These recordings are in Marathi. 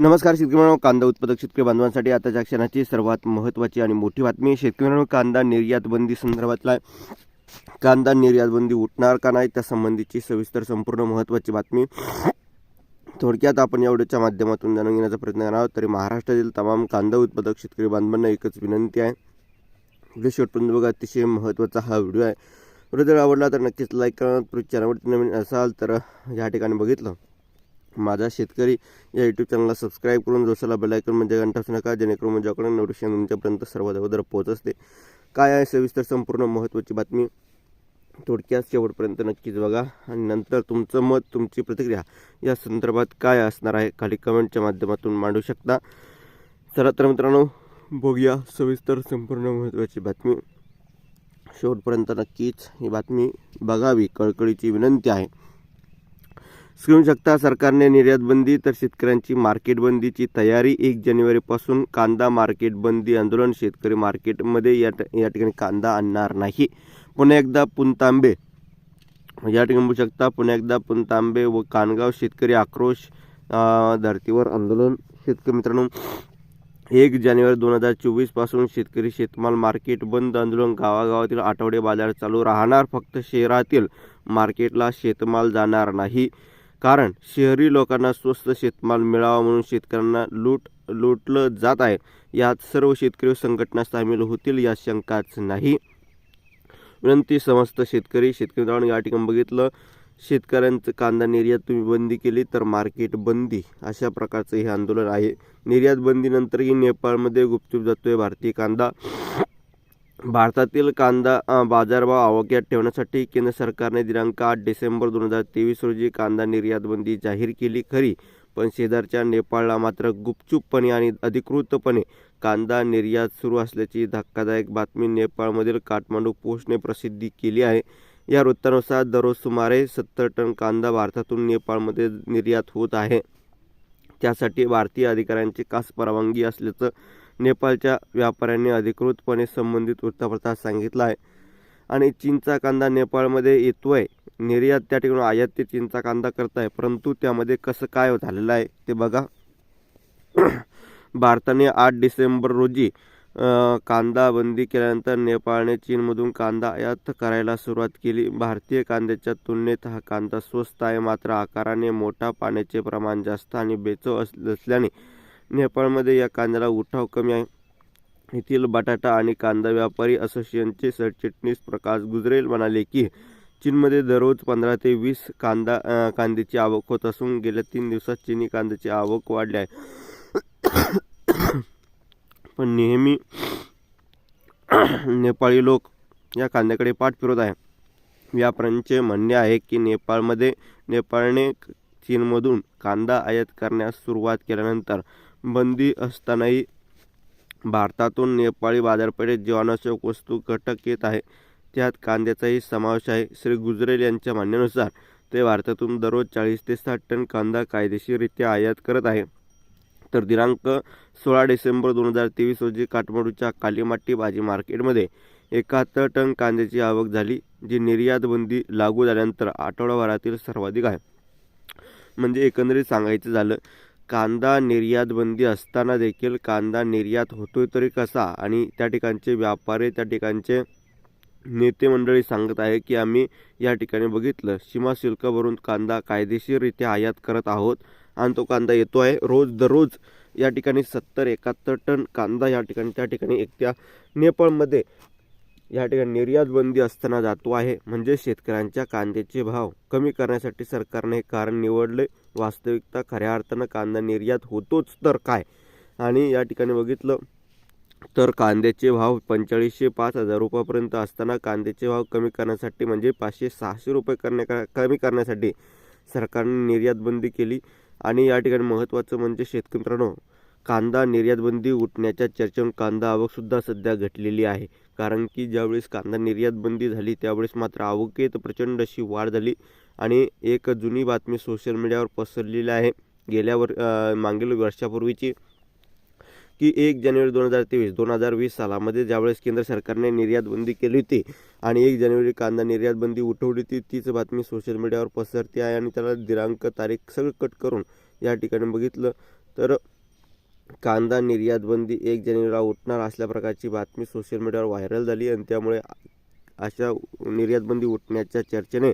नमस्कार शेतकरी मित्रांनो. कांदा उत्पादक शेतकरी बांधवांसाठी आताच्या क्षणाची सर्वात महत्त्वाची आणि मोठी बातमी शेतकरी मित्रांनो कांदा निर्यात बंदी संदर्भातला आहे. कांदा निर्यात बंदी उठणार का नाही त्यासंबंधीची सविस्तर संपूर्ण महत्त्वाची बातमी थोडक्यात आपण या व्हिडिओच्या माध्यमातून जाणून घेण्याचा प्रयत्न करणार आहोत. तरी महाराष्ट्रातील तमाम कांदा उत्पादक शेतकरी बांधवांना एकच विनंती आहे. व्हिडिओ शेवटपर्यंत बघा अतिशय महत्त्वाचा हा व्हिडिओ आहे. व्हिडिओ जर आवडला तर नक्कीच लाईक करा. चॅनलवरती नवीन असाल तर या ठिकाणी बघितलं. माझा शेतकरी या यूट्यूब चॅनलला सबस्क्राईब करून जोशाला बेलायकन म्हणजे घंटा असू नका जेणेकरून म्हणजे माझ्याकडे नोटिफिकेशन तुमच्यापर्यंत सर्वात अगोदर पोहोच असते. काय आहे सविस्तर संपूर्ण महत्त्वाची बातमी? थोडक्यात शेवटपर्यंत नक्कीच बघा. आणि नंतर तुमचं मत तुमची प्रतिक्रिया या संदर्भात काय असणार आहे खाली कमेंटच्या माध्यमातून मांडू शकता. चला तर मित्रांनो बघूया सविस्तर संपूर्ण महत्त्वाची बातमी. शेवटपर्यंत नक्कीच ही बातमी बघावी कळकळीची विनंती आहे. स्क्रीन शकता. सरकारने निर्यात बंदी तर शेतकऱ्यांची मार्केट बंदीची तयारी. एक जानेवारीपासून कांदा मार्केट बंदी आंदोलन. शेतकरी मार्केटमध्ये या ट- या ठिकाणी कांदा आणणार नाही. पुन्हा एकदा पुनतांबे. या ठिकाणी म्हणू शकता. पुन्हा एकदा पुनतांबे व कानगाव. शेतकरी आक्रोश धर्तीवर आंदोलन. शेतकरी मित्रांनो एक जानेवारी दोन हजार चोवीसपासून शेतकरी शेतमाल मार्केट बंद आंदोलन. गावागावातील आठवडे बाजार चालू राहणार. फक्त शहरातील मार्केटला शेतमाल जाणार नाही. कारण शहरी लोकांना स्वस्त शेतमाल मिळावा म्हणून शेतकऱ्यांना लूट लुटलं जात आहे. यात सर्व शेतकरी संघटना सामील होतील या शंकाच नाही. विनंती समस्त शेतकरी शेतकरी या ठिकाणी बघितलं. शेतकऱ्यांचं कांदा निर्यात तुम्ही बंदी केली तर मार्केट बंदी. अशा प्रकारचं हे आंदोलन आहे. निर्यात बंदीनंतरही नेपाळमध्ये गुपचूप जातोय भारतीय कांदा. भारतातील कांदा बाजारभाव आवाक्यात ठेवण्यासाठी केंद्र सरकारने दिनांक आठ डिसेंबर दोन हजार तेवीस रोजी कांदा निर्यातबंदी जाहीर केली. खरी पण शेजारच्या नेपाळला मात्र गुपचूपपणे आणि अधिकृतपणे कांदा निर्यात सुरू असल्याची धक्कादायक बातमी नेपाळमधील काठमांडू पोस्टने प्रसिद्धी केली आहे. या वृत्तानुसार दररोज सुमारे सत्तर टन कांदा भारतातून नेपाळमध्ये निर्यात होत आहे. त्यासाठी भारतीय अधिकाऱ्यांची खास परवानगी असल्याचं नेपाळच्या व्यापाऱ्यांनी अधिकृतपणे संबंधित वृत्तपत्रात सांगितलं आहे. आणि चीनचा कांदा नेपाळमध्ये येतो आहे निर्यात त्या ठिकाणी आयात ते चीनचा कांदा करत आहे परंतु त्यामध्ये कसं काय झालेलं आहे ते बघा. भारताने आठ डिसेंबर रोजी कांदा बंदी केल्यानंतर नेपाळने चीनमधून कांदा आयात करायला सुरुवात केली. भारतीय कांद्याच्या तुलनेत हा कांदा स्वस्त आहे. मात्र आकाराने मोठा पाण्याचे प्रमाण जास्त आणि बेचव अस असल्याने नेपाळमध्ये या कांद्याला उठाव कमी आहे. येथील बटाटा आणि कांदा व्यापारी असोसिएशनचे सरचिटणीस प्रकाश गुजरेल म्हणाले की चीनमध्ये दररोज पंधरा ते वीस कांदा कांद्याची आवक होत असून गेल्या तीन दिवसात चिनी कांद्याची आवक वाढली आहे. पण नेहमी नेपाळी लोक या कांद्याकडे पाठ फिरत आहे व्यापाऱ्यांचे म्हणणे आहे की नेपाळमध्ये नेपाळने चीनमधून कांदा आयात करण्यास सुरुवात केल्यानंतर बंदी असतानाही भारतातून नेपाळी बाजारपेठेत जीवनावश्यक वस्तू घटक येत आहे त्यात कांद्याचाही समावेश आहे. श्री गुजरेल यांच्या म्हणण्यानुसार ते भारतातून दररोज चाळीस ते साठ टन कांदा कायदेशीररित्या आयात करत आहे. तर दिनांक सोळा डिसेंबर दोन हजार तेवीस रोजी काठमांडूच्या कालीमाटी भाजी मार्केटमध्ये एकाहत्तर टन कांद्याची आवक झाली जी निर्यात बंदी लागू झाल्यानंतर आठवडाभरातील सर्वाधिक आहे. म्हणजे एकंदरीत सांगायचं झालं कांदा निर्यातबंदी असताना देखील कांदा निर्यात होतोय तरी कसा? आणि त्या ठिकाणचे व्यापारी त्या ठिकाणचे नेते मंडळी सांगत आहे की आम्ही या ठिकाणी बघितलं. सीमा शुल्क भरून कांदा कायदेशीररित्या आयात करत आहोत आणि तो कांदा येतो आहे रोज दररोज या ठिकाणी सत्तर एकाहत्तर टन कांदा या ठिकाणी त्या ठिकाणी एकट्या नेपाळमध्ये या ठिकाणी निर्यात बंदी असताना जातो आहे. म्हणजे शेतकऱ्यांच्या कांद्याचे भाव कमी करण्यासाठी सरकारने हे कारण निवडले. वास्तविकता खऱ्या अर्थानं कांदा निर्यात होतोच तर काय? आणि या ठिकाणी बघितलं तर कांद्याचे भाव पंचेचाळीसशे पाच हजार रुपयापर्यंत असताना कांद्याचे भाव कमी करण्यासाठी म्हणजे पाचशे सहाशे रुपये करण्या कमी करण्यासाठी सरकारने निर्यात बंदी केली. आणि या ठिकाणी महत्त्वाचं म्हणजे शेतकरी मित्रांनो कांदा निर्यातबंदी उठण्याच्या चर्चेवरून कांदा आवकसुद्धा सध्या घटलेली आहे. कारण की ज्यावेळेस कांदा निर्यात बंदी झाली त्यावेळेस मात्र आवकेत प्रचंड अशी वाढ झाली आणि एक जुनी बातमी सोशल मीडियावर पसरलेली आहे. गेल्या वर मागील वर्षापूर्वीची की एक जानेवारी दोन हजार तेवीस दोन हजार वीस सालामध्ये ज्यावेळेस केंद्र सरकारने निर्यात बंदी केली होती आणि एक जानेवारी कांदा निर्यात बंदी उठवली होती तीच बातमी सोशल मीडियावर पसरते आहे आणि त्याला दिनांक तारीख सगळं कट करून या ठिकाणी बघितलं तर कांदा निर्यातबंदी एक जानेवारीला उठणार असल्या प्रकारची बातमी सोशल मीडियावर व्हायरल झाली आणि त्यामुळे अशा निर्यातबंदी उठण्याच्या चर्चेने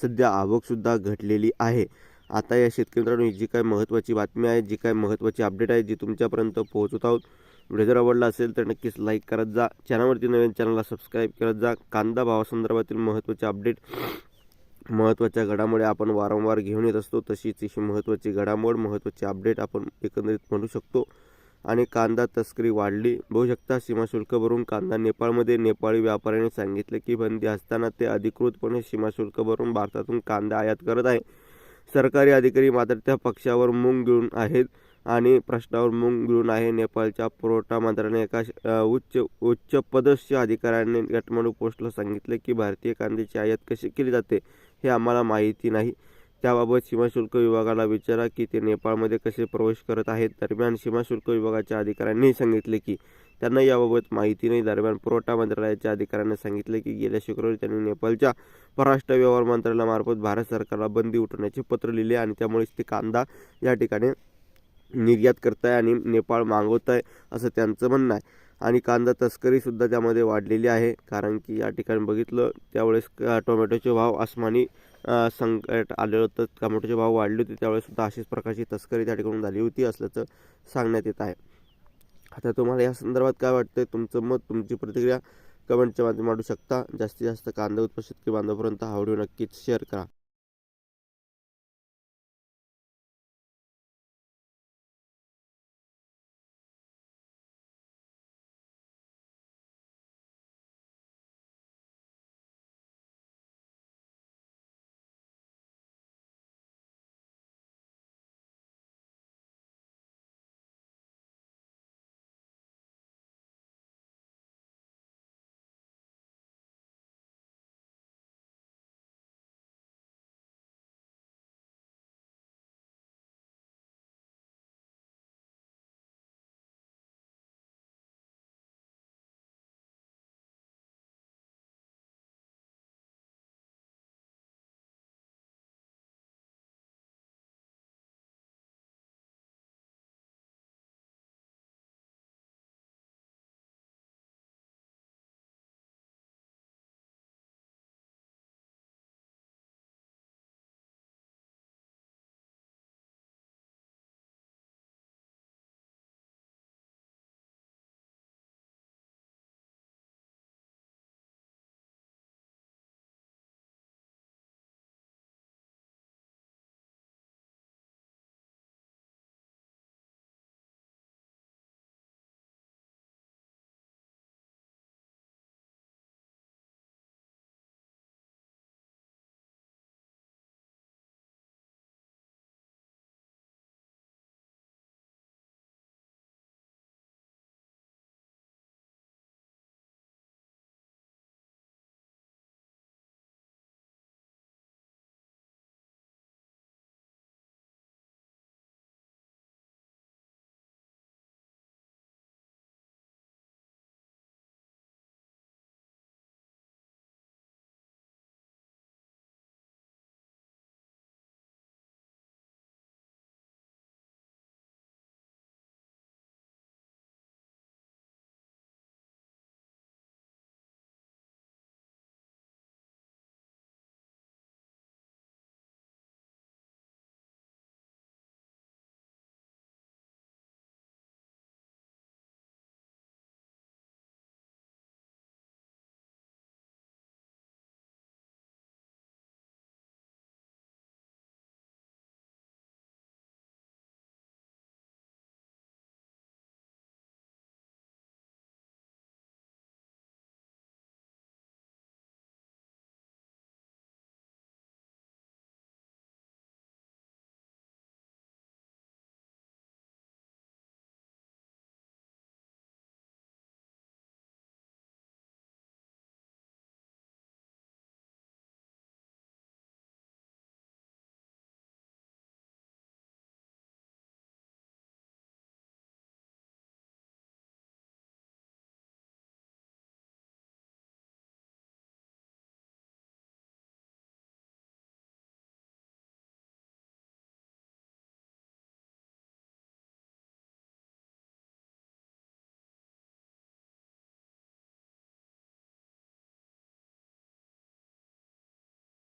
सध्या आवकसुद्धा घटलेली आहे. आता या शेतकरी मित्रांनो ही जी काय महत्त्वाची बातमी आहे जी काय महत्त्वाची अपडेट आहे जी तुमच्यापर्यंत पोहोचवत आहोत व्हिडिओ जर आवडला असेल तर नक्कीच लाईक करत जा. चॅनलवरती नवीन चॅनलला सबस्क्राईब करत जा. कांदा भावासंदर्भातील महत्त्वाचे अपडेट महत्त्वाच्या घडामोडी आपण वारंवार घेऊन येत असतो तशीच ही महत्त्वाची घडामोड महत्त्वाची अपडेट आपण एकंदरीत म्हणू शकतो. आणि कांदा तस्करी वाढली. बघू शकता सीमाशुल्क भरून कांदा नेपाळमध्ये नेपाळी व्यापाऱ्याने सांगितले की बंदी असताना ते अधिकृतपणे सीमाशुल्क भरून भारतातून कांदा आयात करत आहे. सरकारी अधिकारी मात्र त्या पक्षावर मूंग गिळून आहेत आणि प्रश्नावर मूंग गिळून आहे. नेपाळच्या पुरवठा मंत्र्याने एका उच्च उच्च पदस्थ अधिकाऱ्याने काठमांडू पोस्टला सांगितले की भारतीय कांद्याची आयात कशी केली जाते? हे आम्हाला माहिती नाही. त्याबाबत सीमाशुल्क विभागाला विचारा की ते नेपाळमध्ये कसे प्रवेश करत आहेत. दरम्यान सीमाशुल्क विभागाच्या अधिकाऱ्यांनी सांगितले की त्यांना याबाबत माहिती नाही. दरम्यान पुरवठा मंत्रालयाच्या अधिकाऱ्यांना सांगितले की गेल्या शुक्रवारी त्यांनी नेपाळच्या परराष्ट्र व्यवहार मंत्रालयामार्फत भारत सरकारला बंदी उठवण्याचे पत्र लिहिले आणि त्यामुळेच ते कांदा या ठिकाणी निर्यात करताय आणि नेपाळ मागवत आहे असं त्यांचं म्हणणं आहे. आणि कांदा तस्करीसुद्धा त्यामध्ये वाढलेली आहे. कारण की या ठिकाणी बघितलं त्यावेळेस टोमॅटोचे भाव आसमानी संकट आलेलं होतं. टोमॅटोचे भाव वाढले होते. त्यावेळेस सुद्धा अशीच प्रकारची तस्करी त्या ठिकाणी झाली होती असल्याचं सांगण्यात येत आहे. आता तुम्हाला या संदर्भात काय वाटतंय? तुमचं मत तुमची प्रतिक्रिया कमेंटच्या माध्यमातून मांडू शकता. जास्तीत जास्त कांदा उत्पादित शेतकरी बांधवापर्यंत हा व्हिडिओ नक्कीच शेअर करा.